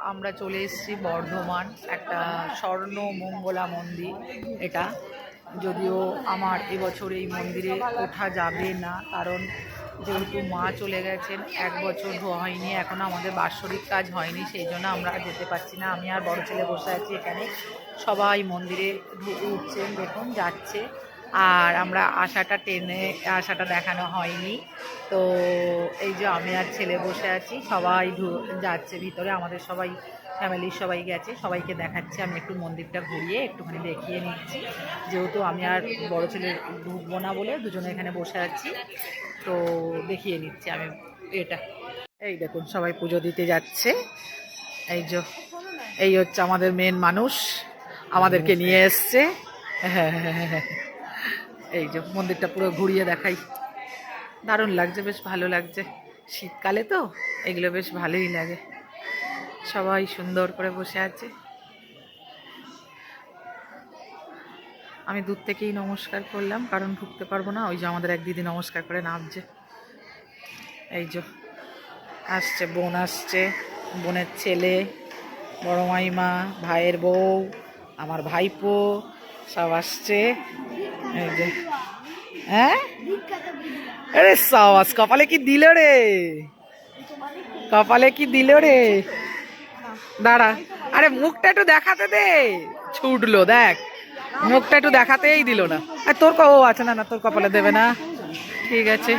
আমরা চলে এসেছি বর্ধমান, একটা স্বর্ণ মঙ্গলা মন্দির এটা। যদিও আমার এবছর এই মন্দিরে ওঠা যাবে না, কারণ যেহেতু মা চলে গেছেন, এক বছর হয়নি এখনও আমাদের বাৎসরিক কাজ হয়নি, সেই জন্য আমরা যেতে পারছি না। আমি আর বড় ছেলে বসে আছি এখানে। সবাই মন্দিরে ঢু- উঠছেন, দেখুন, যাচ্ছে। আর আমরা আশাটা টেনে, আশাটা দেখানো হয়নি। তো এই যে আমি আর ছেলে বসে আছি, সবাই যাচ্ছে ভিতরে, আমাদের সবাই, ফ্যামিলির সবাই গেছে, সবাইকে দেখাচ্ছি। আমি একটু মন্দিরটা ঘুরিয়ে একটুখানি দেখিয়ে নিচ্ছি। যেহেতু আমি আর বড় ছেলে ঢুকবো না বলে দুজনে এখানে বসে আছি, তো দেখিয়ে নিচ্ছি আমি এটা। এই দেখুন, সবাই পুজো দিতে যাচ্ছে। এই যে, এই হচ্ছে আমাদের মেন মানুষ, আমাদেরকে নিয়ে এসছে। হ্যাঁ হ্যাঁ হ্যাঁ হ্যাঁ। এই যে মন্দিরটা পুরো ঘুরিয়ে দেখাই। দারুণ লাগছে, বেশ ভালো লাগছে। শীতকালে তো এগুলো বেশ ভালোই লাগে। সবাই সুন্দর করে বসে আছে। আমি দূর থেকেই নমস্কার করলাম, কারণ ঢুকতে পারব না, ওই যে আমাদের এক দিদি নমস্কার করে নামছে। এই যে আসছে, বোন আসছে, বোনের ছেলে, বড় মাইমা, ভাইয়ের বউ, আমার ভাইপো, সব আসছে। এই যে। হ্যাঁ? আরে সাবাস কপালে কি দিল রে? কপালে কি দিল রে? দাঁড়া। আরে মুখটা একটু দেখাতে দে। ছুটলো দেখ। মুখটা একটু দেখাতেই দিল না। আর তোর ও আছে না না তোর কপালে দেবে না। ঠিক আছে।